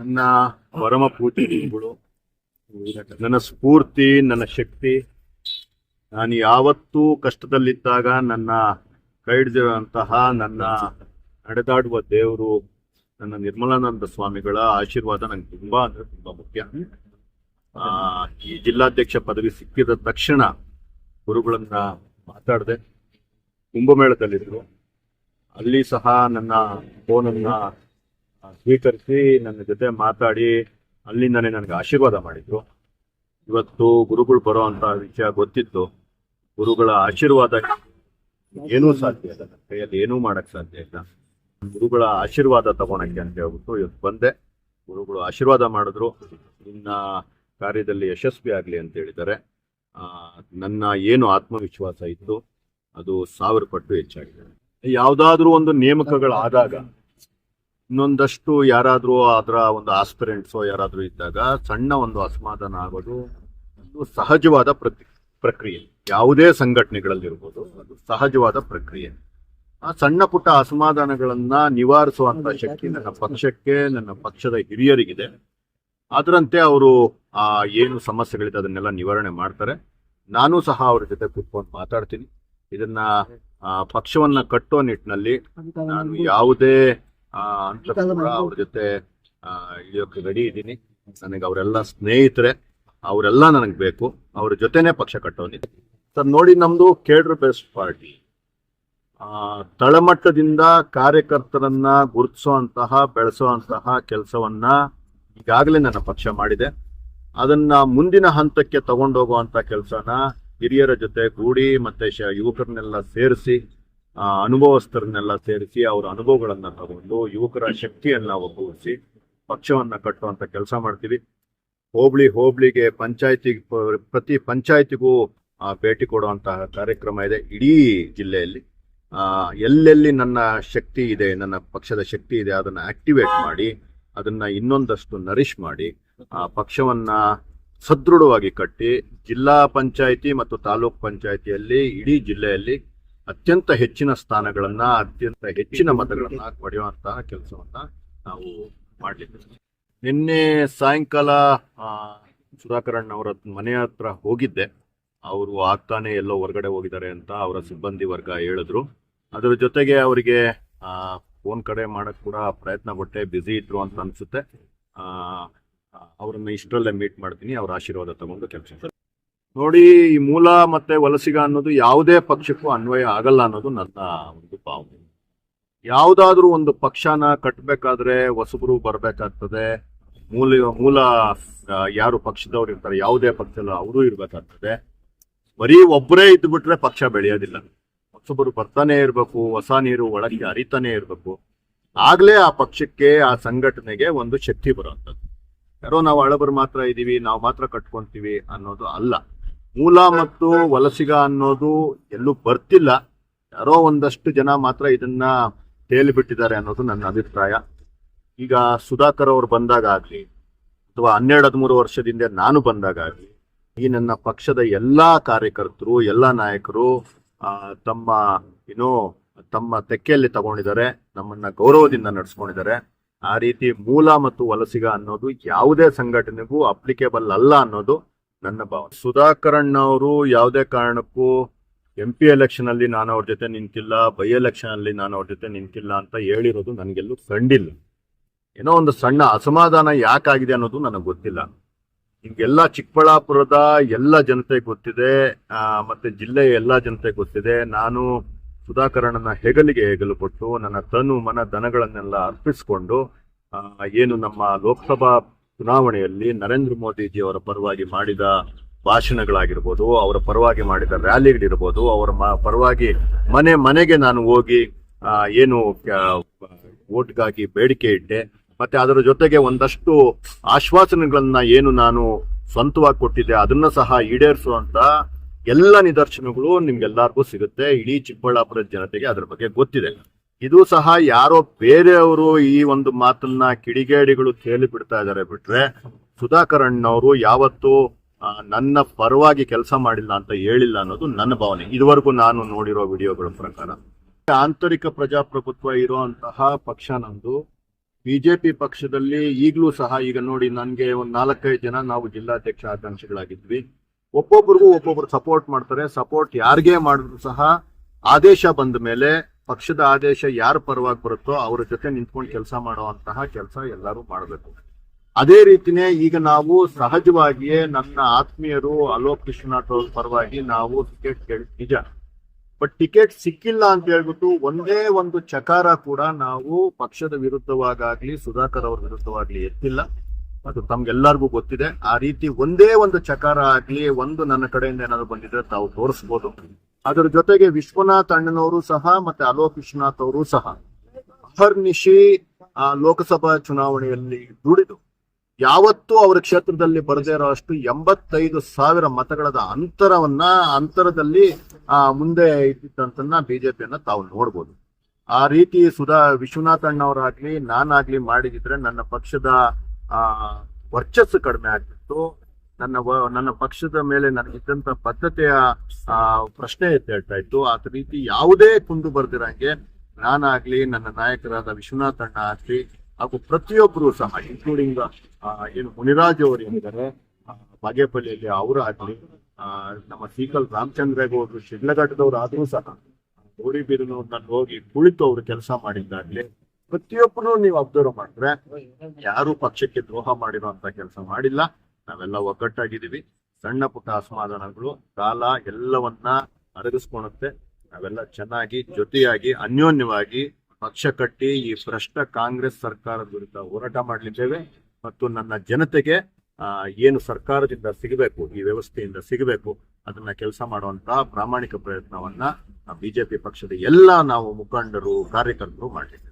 ನನ್ನ ಪರಮ ಪೂಜೆ ನನ್ನ ಸ್ಫೂರ್ತಿ, ನನ್ನ ಶಕ್ತಿ, ನಾನು ಯಾವತ್ತೂ ಕಷ್ಟದಲ್ಲಿದ್ದಾಗ ನನ್ನ ಕೈ ನನ್ನ ನಡೆದಾಡುವ ದೇವರು, ನನ್ನ ನಿರ್ಮಲಾನಂದ ಸ್ವಾಮಿಗಳ ಆಶೀರ್ವಾದ ನಂಗೆ ತುಂಬಾ ಅಂದ್ರೆ ತುಂಬಾ ಮುಖ್ಯ. ಈ ಜಿಲ್ಲಾಧ್ಯಕ್ಷ ಪದವಿ ಸಿಕ್ಕಿದ ತಕ್ಷಣ ಗುರುಗಳನ್ನ ಮಾತಾಡಿದೆ ಕುಂಭಮೇಳದಲ್ಲಿದ್ರು ಅಲ್ಲಿ ಸಹ ನನ್ನ ಫೋನನ್ನ ಸ್ವೀಕರಿಸಿ ನನ್ನ ಜೊತೆ ಮಾತಾಡಿ ಅಲ್ಲಿಂದನೇ ನನಗೆ ಆಶೀರ್ವಾದ ಮಾಡಿದ್ರು. ಇವತ್ತು ಗುರುಗಳು ಬರೋ ಅಂತ ವಿಷಯ ಗೊತ್ತಿತ್ತು. ಗುರುಗಳ ಆಶೀರ್ವಾದ ಏನೂ ಸಾಧ್ಯ ಇಲ್ಲ. ನನ್ನ ಕೈಯಲ್ಲಿ ಏನೂ ಮಾಡಕ್ ಸಾಧ್ಯ ಇಲ್ಲ. ಗುರುಗಳ ಆಶೀರ್ವಾದ ತಗೊಳಕ್ಕೆ ಅಂತ ಹೇಳ್ಬಿಟ್ಟು ಇವತ್ತು ಬಂದೆ. ಗುರುಗಳು ಆಶೀರ್ವಾದ ಮಾಡಿದ್ರು. ನಿನ್ನ ಕಾರ್ಯದಲ್ಲಿ ಯಶಸ್ವಿ ಆಗಲಿ ಅಂತ ಹೇಳಿದ್ದಾರೆ. ನನ್ನ ಏನು ಆತ್ಮವಿಶ್ವಾಸ ಇತ್ತು, ಅದು ಸಾವಿರ ಪಟ್ಟು ಹೆಚ್ಚಾಗಿದೆ. ಯಾವುದಾದ್ರೂ ಒಂದು ನೇಮಕಗಳಾದಾಗ ಇನ್ನೊಂದಷ್ಟು ಯಾರಾದರೂ ಅದರ ಒಂದು ಆಸ್ಪಿರೆಂಟ್ಸೋ ಯಾರಾದರೂ ಇದ್ದಾಗ ಸಣ್ಣ ಒಂದು ಅಸಮಾಧಾನ ಆಗೋದು ಒಂದು ಸಹಜವಾದ ಪ್ರತಿ ಪ್ರಕ್ರಿಯೆ. ಯಾವುದೇ ಸಂಘಟನೆಗಳಲ್ಲಿರ್ಬೋದು ಅದು ಸಹಜವಾದ ಪ್ರಕ್ರಿಯೆ. ಆ ಸಣ್ಣ ಪುಟ್ಟ ಅಸಮಾಧಾನಗಳನ್ನ ನಿವಾರಿಸುವಂತ ಶಕ್ತಿ ನನ್ನ ಪಕ್ಷಕ್ಕೆ ನನ್ನ ಪಕ್ಷದ ಹಿರಿಯರಿಗಿದೆ. ಅದರಂತೆ ಅವರು ಆ ಏನು ಸಮಸ್ಯೆಗಳಿದೆ ಅದನ್ನೆಲ್ಲ ನಿವಾರಣೆ ಮಾಡ್ತಾರೆ. ನಾನು ಸಹ ಅವ್ರ ಜೊತೆ ಕೂತ್ಕೊಂಡು ಮಾತಾಡ್ತೀನಿ. ಇದನ್ನ ಪಕ್ಷವನ್ನ ಕಟ್ಟೋ ನಿಟ್ಟಿನಲ್ಲಿ ನಾನು ಯಾವುದೇ ಅವ್ರ ಜೊತೆ ಇಳಿಯೋಕೆ ರೆಡಿ ಇದ್ದೀನಿ. ನನಗೆ ಅವರೆಲ್ಲ ಸ್ನೇಹಿತರೆ ಅವರೆಲ್ಲ ನನಗೆ ಬೇಕು. ಅವ್ರ ಜೊತೆನೆ ಪಕ್ಷ ಕಟ್ಟೋನಿ ಸರ್ ನೋಡಿ ನಮ್ದು ಕೇಡ್ರ್ ಬೆಸ್ಟ್ ಪಾರ್ಟಿ ಆ, ತಳಮಟ್ಟದಿಂದ ಕಾರ್ಯಕರ್ತರನ್ನ ಗುರುತಿಸುವಂತಹ ಬೆಳೆಸುವಂತಹ ಕೆಲಸವನ್ನ ಈಗಾಗಲೇ ನನ್ನ ಪಕ್ಷ ಮಾಡಿದೆ. ಅದನ್ನ ಮುಂದಿನ ಹಂತಕ್ಕೆ ತಗೊಂಡೋಗುವಂತ ಕೆಲಸನ ಹಿರಿಯರ ಜೊತೆ ಕೂಡಿ ಮತ್ತೆ ಯುವಕರನ್ನೆಲ್ಲ ಸೇರಿಸಿ ಅನುಭವಸ್ಥರನ್ನೆಲ್ಲ ಸೇರಿಸಿ ಅವರ ಅನುಭವಗಳನ್ನ ತಗೊಂಡು ಯುವಕರ ಶಕ್ತಿಯನ್ನ ಒಗ್ಗೂಡಿಸಿ ಪಕ್ಷವನ್ನ ಕಟ್ಟುವಂತ ಕೆಲಸ ಮಾಡ್ತೀವಿ. ಹೋಬಳಿ ಹೋಬಳಿಗೆ ಪಂಚಾಯತಿ ಪ್ರತಿ ಪಂಚಾಯತಿಗೂ ಭೇಟಿ ಕೊಡುವಂತಹ ಕಾರ್ಯಕ್ರಮ ಇದೆ ಇಡೀ ಜಿಲ್ಲೆಯಲ್ಲಿ. ಎಲ್ಲೆಲ್ಲಿ ನನ್ನ ಶಕ್ತಿ ಇದೆ, ನನ್ನ ಪಕ್ಷದ ಶಕ್ತಿ ಇದೆ ಅದನ್ನ ಆಕ್ಟಿವೇಟ್ ಮಾಡಿ, ಅದನ್ನ ಇನ್ನೊಂದಷ್ಟು ನರಿಶ್ ಮಾಡಿ, ಆ, ಪಕ್ಷವನ್ನ ಸದೃಢವಾಗಿ ಕಟ್ಟಿ ಜಿಲ್ಲಾ ಪಂಚಾಯಿತಿ ಮತ್ತು ತಾಲೂಕ್ ಪಂಚಾಯಿತಿಯಲ್ಲಿ ಇಡೀ ಜಿಲ್ಲೆಯಲ್ಲಿ ಅತ್ಯಂತ ಹೆಚ್ಚಿನ ಸ್ಥಾನಗಳನ್ನ, ಅತ್ಯಂತ ಹೆಚ್ಚಿನ ಮತಗಳನ್ನ ಪಡೆಯುವಂತಹ ಕೆಲಸವನ್ನ ನಾವು ಮಾಡಲಿದ್ದೇವೆ ನಿನ್ನೆ ಸಾಯಂಕಾಲ ಸುಧಾಕರಣ್ಣ ಅವರ ಮನೆ ಹತ್ರ ಹೋಗಿದ್ದೆ. ಅವರು ಆಗ್ತಾನೆ ಎಲ್ಲೋ ಹೊರಗಡೆ ಹೋಗಿದ್ದಾರೆ ಅಂತ ಅವರ ಸಿಬ್ಬಂದಿ ವರ್ಗ ಹೇಳಿದ್ರು. ಅದರ ಜೊತೆಗೆ ಅವರಿಗೆ ಫೋನ್ ಕಡೆ ಮಾಡಕ್ ಕೂಡ ಪ್ರಯತ್ನ ಪಟ್ಟೆ, ಬ್ಯುಸಿ ಇದ್ರು ಅಂತ ಅನ್ಸುತ್ತೆ. ಅವ್ರನ್ನ ಇಷ್ಟರಲ್ಲೇ ಮೀಟ್ ಮಾಡ್ತೀನಿ. ಅವ್ರ ಆಶೀರ್ವಾದ ತಗೊಂಡು ಕೆಲಸ ನೋಡಿ, ಈ ಮೂಲ ಮತ್ತೆ ವಲಸಿಗ ಅನ್ನೋದು ಯಾವುದೇ ಪಕ್ಷಕ್ಕೂ ಅನ್ವಯ ಆಗಲ್ಲ ಅನ್ನೋದು ನನ್ನ ಒಂದು ಭಾವನೆ. ಯಾವುದಾದ್ರೂ ಒಂದು ಪಕ್ಷನ ಕಟ್ಟಬೇಕಾದ್ರೆ ಹೊಸಬರು ಬರ್ಬೇಕಾಗ್ತದೆ. ಮೂಲ ಮೂಲ ಯಾರು ಪಕ್ಷದವ್ರು ಇರ್ತಾರೆ, ಯಾವುದೇ ಪಕ್ಷದಲ್ಲ ಅವರು ಇರ್ಬೇಕಾಗ್ತದೆ. ಬರೀ ಒಬ್ಬರೇ ಇದ್ ಬಿಟ್ರೆ ಪಕ್ಷ ಬೆಳೆಯೋದಿಲ್ಲ. ಹೊಸಬರು ಬರ್ತಾನೆ ಇರ್ಬೇಕು, ಹೊಸ ನೀರು ಒಳಗೆ ಹರಿತಾನೆ ಇರ್ಬೇಕು. ಆಗ್ಲೇ ಆ ಪಕ್ಷಕ್ಕೆ, ಆ ಸಂಘಟನೆಗೆ ಒಂದು ಶಕ್ತಿ ಬರುವಂತದ್ದು ಯಾರೋ ನಾವು ಹಳಬರು ಮಾತ್ರ ಇದೀವಿ, ನಾವು ಮಾತ್ರ ಕಟ್ಕೊಂತೀವಿ ಅನ್ನೋದು ಅಲ್ಲ. ಮೂಲ ಮತ್ತು ವಲಸಿಗ ಅನ್ನೋದು ಎಲ್ಲೂ ಬರ್ತಿಲ್ಲ. ಯಾರೋ ಒಂದಷ್ಟು ಜನ ಮಾತ್ರ ಇದನ್ನ ತೇಲಿ ಬಿಟ್ಟಿದ್ದಾರೆ ಅನ್ನೋದು ನನ್ನ ಅಭಿಪ್ರಾಯ. ಈಗ ಸುಧಾಕರ್ ಅವರು ಬಂದಾಗ ಆಗ್ಲಿ, ಅಥವಾ ಹನ್ನೆರಡು, ಹದಿಮೂರು ವರ್ಷದಿಂದ ನಾನು ಬಂದಾಗ ಆಗ್ಲಿ, ಈ ನನ್ನ ಪಕ್ಷದ ಎಲ್ಲಾ ಕಾರ್ಯಕರ್ತರು, ಎಲ್ಲಾ ನಾಯಕರು ತಮ್ಮ, ಏನೋ, ತಮ್ಮ ತೆಕ್ಕೆಯಲ್ಲಿ ತಗೊಂಡಿದ್ದಾರೆ, ನಮ್ಮನ್ನ ಗೌರವದಿಂದ ನಡೆಸ್ಕೊಂಡಿದ್ದಾರೆ. ಆ ರೀತಿ ಮೂಲ ಮತ್ತು ವಲಸಿಗ ಅನ್ನೋದು ಯಾವುದೇ ಸಂಘಟನೆಗೂ ಅಪ್ಲಿಕೇಬಲ್ ಅಲ್ಲ ಅನ್ನೋದು ನನ್ನ ಭಾವನೆ. ಸುಧಾಕರಣ್ಣ ಅವರು ಯಾವುದೇ ಕಾರಣಕ್ಕೂ ಎಂ ಪಿ ಎಲೆಕ್ಷನ್ ಅಲ್ಲಿ ನಾನು ಅವ್ರ ಜೊತೆ ನಿಂತಿಲ್ಲ ಬೈ ಎಲೆಕ್ಷನ್ ಅಲ್ಲಿ ನಾನು ಅವ್ರ ಜೊತೆ ನಿಂತಿಲ್ಲ ಅಂತ ಹೇಳಿರೋದು ನನಗೆಲ್ಲೂ ಕಂಡಿಲ್ಲ. ಏನೋ ಒಂದು ಸಣ್ಣ ಅಸಮಾಧಾನ ಯಾಕಾಗಿದೆ ಅನ್ನೋದು ನನಗೆ ಗೊತ್ತಿಲ್ಲ. ನಿಮ್ಗೆಲ್ಲ ಚಿಕ್ಕಬಳ್ಳಾಪುರದ ಎಲ್ಲ ಜನತೆ ಗೊತ್ತಿದೆ ಮತ್ತೆ ಜಿಲ್ಲೆಯ ಎಲ್ಲ ಜನತೆ ಗೊತ್ತಿದೆ. ನಾನು ಸುಧಾಕರಣ್ಣನ ಹೆಗಲಿಗೆ ಹೆಗಲು ಕೊಟ್ಟು, ನನ್ನ ತನು ಮನ ದನಗಳನ್ನೆಲ್ಲ ಅರ್ಪಿಸಿಕೊಂಡು ಏನು ನಮ್ಮ ಲೋಕಸಭಾ ಚುನಾವಣೆಯಲ್ಲಿ ನರೇಂದ್ರ ಮೋದಿಜಿ ಅವರ ಪರವಾಗಿ ಮಾಡಿದ ಭಾಷಣಗಳಾಗಿರ್ಬೋದು, ಅವರ ಪರವಾಗಿ ಮಾಡಿದ ರ್ಯಾಲಿಗಳಿರ್ಬೋದು, ಅವರ ಪರವಾಗಿ ಮನೆ, ಮನೆಗೆ ನಾನು ಹೋಗಿ ಏನು ಓಟ್ಗಾಗಿ ಬೇಡಿಕೆ ಇಟ್ಟೆ, ಮತ್ತೆ ಅದರ ಜೊತೆಗೆ ಒಂದಷ್ಟು ಆಶ್ವಾಸನೆಗಳನ್ನ ಏನು ನಾನು ಸ್ವಂತವಾಗಿ ಕೊಟ್ಟಿದ್ದೆ, ಅದನ್ನ ಸಹ ಈಡೇರಿಸುವಂತ ಎಲ್ಲ ನಿದರ್ಶನಗಳು ನಿಮ್ಗೆಲ್ಲರಿಗೂ ಸಿಗುತ್ತೆ. ಇಡೀ ಚಿಕ್ಕಬಳ್ಳಾಪುರದ ಜನತೆಗೆ ಅದ್ರ ಬಗ್ಗೆ ಗೊತ್ತಿದೆ. ಇದು ಸಹ ಯಾರೋ ಬೇರೆಯವರು ಈ ಒಂದು ಮಾತನ್ನ ಕಿಡಿಗೇಡಿಗಳು ಕೇಳಿ ಬಿಡ್ತಾ ಇದ್ದಾರೆ ಬಿಟ್ರೆ ಸುಧಾಕರ್ ಅವರು ಯಾವತ್ತೂ ನನ್ನ ಪರವಾಗಿ ಕೆಲಸ ಮಾಡಿಲ್ಲ ಅಂತ ಹೇಳಿಲ್ಲ ಅನ್ನೋದು ನನ್ನ ಭಾವನೆ. ಇದುವರೆಗೂ ನಾನು ನೋಡಿರೋ ವಿಡಿಯೋಗಳ ಪ್ರಕಾರ. ಆಂತರಿಕ ಪ್ರಜಾಪ್ರಭುತ್ವ ಇರುವಂತಹ ಪಕ್ಷ ನಂದು ಬಿಜೆಪಿ ಪಕ್ಷದಲ್ಲಿ ಈಗಲೂ ಸಹ ಈಗ ನೋಡಿ ನನಗೆ ಒಂದು ನಾಲ್ಕೈದು ಜನ ನಾವು ಜಿಲ್ಲಾಧ್ಯಕ್ಷ ಆಕಾಂಕ್ಷಿಗಳಾಗಿದ್ವಿ. ಒಬ್ಬೊಬ್ರಿಗೂ ಒಬ್ಬೊಬ್ರು ಸಪೋರ್ಟ್ ಮಾಡ್ತಾರೆ. ಸಪೋರ್ಟ್ ಯಾರಿಗೆ ಮಾಡಿದ್ರು ಸಹ ಆದೇಶ ಬಂದ ಮೇಲೆ ಪಕ್ಷದ ಆದೇಶ ಯಾರ ಪರವಾಗಿ ಬರುತ್ತೋ ಅವ್ರ ಜೊತೆ ನಿಂತ್ಕೊಂಡು ಕೆಲಸ ಮಾಡುವಂತಹ ಕೆಲಸ ಎಲ್ಲರೂ ಮಾಡಬೇಕು. ಅದೇ ರೀತಿನೇ ಈಗ ನಾವು ಸಹಜವಾಗಿಯೇ ನನ್ನ ಆತ್ಮೀಯರು ಅಲೋಕ್ ವಿಶ್ವನಾಥ್ ಅವ್ರ ಪರವಾಗಿ ನಾವು ಟಿಕೆಟ್ ಕೇಳಿ ನಿಜ. ಬಟ್ ಟಿಕೆಟ್ ಸಿಕ್ಕಿಲ್ಲ ಅಂತ ಹೇಳ್ಬಿಟ್ಟು ಒಂದೇ ಒಂದು ಚಕಾರ ಕೂಡ ನಾವು ಪಕ್ಷದ ವಿರುದ್ಧವಾಗಾಗ್ಲಿ, ಸುಧಾಕರ್ ಅವ್ರ ವಿರುದ್ಧವಾಗ್ಲಿ ಎತ್ತಿಲ್ಲ. ಅದು ತಮ್ಗೆಲ್ಲರಿಗೂ ಗೊತ್ತಿದೆ. ಆ ರೀತಿ ಒಂದೇ ಒಂದು ಚಕಾರ ಆಗ್ಲಿ, ಒಂದು ನನ್ನ ಕಡೆಯಿಂದ ಏನಾದ್ರು ಬಂದಿದ್ರೆ ತಾವು ತೋರಿಸ್ಬೋದು. ಅದರ ಜೊತೆಗೆ ವಿಶ್ವನಾಥ್ ಅಣ್ಣನವರು ಸಹ ಮತ್ತೆ ಅಲೋಕ್ ವಿಶ್ವನಾಥ್ ಅವರು ಸಹ ಅಹರ್ನಿಶಿ ಆ ಲೋಕಸಭಾ ಚುನಾವಣೆಯಲ್ಲಿ ದುಡಿದು ಯಾವತ್ತೂ ಅವರ ಕ್ಷೇತ್ರದಲ್ಲಿ ಬರದೇ ಇರೋ ಅಷ್ಟು ಎಂಬತ್ತೈದು ಸಾವಿರ ಮತಗಳದ ಅಂತರವನ್ನ ಅಂತರದಲ್ಲಿ, ಆ, ಮುಂದೆ ಇದ್ದಿದ್ದಂತನ್ನ ಬಿಜೆಪಿಯನ್ನ ತಾವು ನೋಡ್ಬೋದು. ಆ ರೀತಿ ಸುಧಾ ವಿಶ್ವನಾಥ್ ಅಣ್ಣವರಾಗ್ಲಿ, ನಾನಾಗ್ಲಿ ಮಾಡಿದಿದ್ರೆ ನನ್ನ ಪಕ್ಷದ, ಆ, ವರ್ಚಸ್ಸು ಕಡಿಮೆ ಆಗ್ತಿತ್ತು. ನನ್ನ ನನ್ನ ಪಕ್ಷದ ಮೇಲೆ ನನಗಿದ್ದಂತ ಬದ್ಧತೆಯ ಪ್ರಶ್ನೆ ಪ್ರಶ್ನೆ ಎದ್ದೇಳ್ತಾ ಇತ್ತು. ಆ ರೀತಿ ಯಾವುದೇ ಕುಂದು ಬರ್ದಿರಂಗೆ ನಾನಾಗ್ಲಿ ನನ್ನ ನಾಯಕರಾದ ವಿಶ್ವನಾಥ್ ಅಣ್ಣ ಆಗ್ಲಿ, ಹಾಗೂ ಪ್ರತಿಯೊಬ್ಬರು ಸಹ ಇನ್ಕ್ಲೂಡಿಂಗ್ ಏನು ಮುನಿರಾಜ್ ಅವರು ಏನಿದ್ದಾರೆ ಬಾಗೇಪಲ್ಲಿಯಲ್ಲಿ ಅವರಾಗ್ಲಿ ಆಗ್ಲಿ ನಮ್ಮ ಸೀಕಲ್ ರಾಮಚಂದ್ರೇಗೌಡರು, ಶಿಡ್ಲಘಟ್ಟದವ್ರು ಆದ್ರೂ ಸಹ ಗೌರಿಬೀರಿನವ್ರನ್ನ ಹೋಗಿ ಕುಳಿತು ಅವರು ಕೆಲಸ ಮಾಡಿದ್ದಾಗ್ಲಿ, ಪ್ರತಿಯೊಬ್ಬರು ನೀವು ಅಬ್ಸರ್ವ್ ಮಾಡಿದ್ರೆ ಯಾರು ಪಕ್ಷಕ್ಕೆ ದ್ರೋಹ ಮಾಡಿರೋ ಅಂತ ಕೆಲಸ ಮಾಡಿಲ್ಲ. ನಾವೆಲ್ಲ ಒಗ್ಗಟ್ಟಾಗಿದ್ದೀವಿ. ಸಣ್ಣ ಪುಟ್ಟ ಅಸಮಾಧಾನಗಳು, ಕಾಲ ಎಲ್ಲವನ್ನ ಅರಗಿಸ್ಕೊಳುತ್ತೆ ನಾವೆಲ್ಲ ಚೆನ್ನಾಗಿ, ಜೊತೆಯಾಗಿ, ಅನ್ಯೋನ್ಯವಾಗಿ ಪಕ್ಷ ಕಟ್ಟಿ ಈ ಭ್ರಷ್ಟ ಕಾಂಗ್ರೆಸ್ ಸರ್ಕಾರದ ವಿರುದ್ಧ ಹೋರಾಟ ಮಾಡಲಿದ್ದೇವೆ. ಮತ್ತು ನನ್ನ ಜನತೆಗೆ ಏನು ಸರ್ಕಾರದಿಂದ ಸಿಗಬೇಕು, ಈ ವ್ಯವಸ್ಥೆಯಿಂದ ಸಿಗಬೇಕು, ಅದನ್ನ ಕೆಲಸ ಮಾಡುವಂತ ಪ್ರಾಮಾಣಿಕ ಪ್ರಯತ್ನವನ್ನ ಬಿಜೆಪಿ ಪಕ್ಷದ ಎಲ್ಲ ನಾವು ಮುಖಂಡರು, ಕಾರ್ಯಕರ್ತರು ಮಾಡಲಿದ್ದೇವೆ.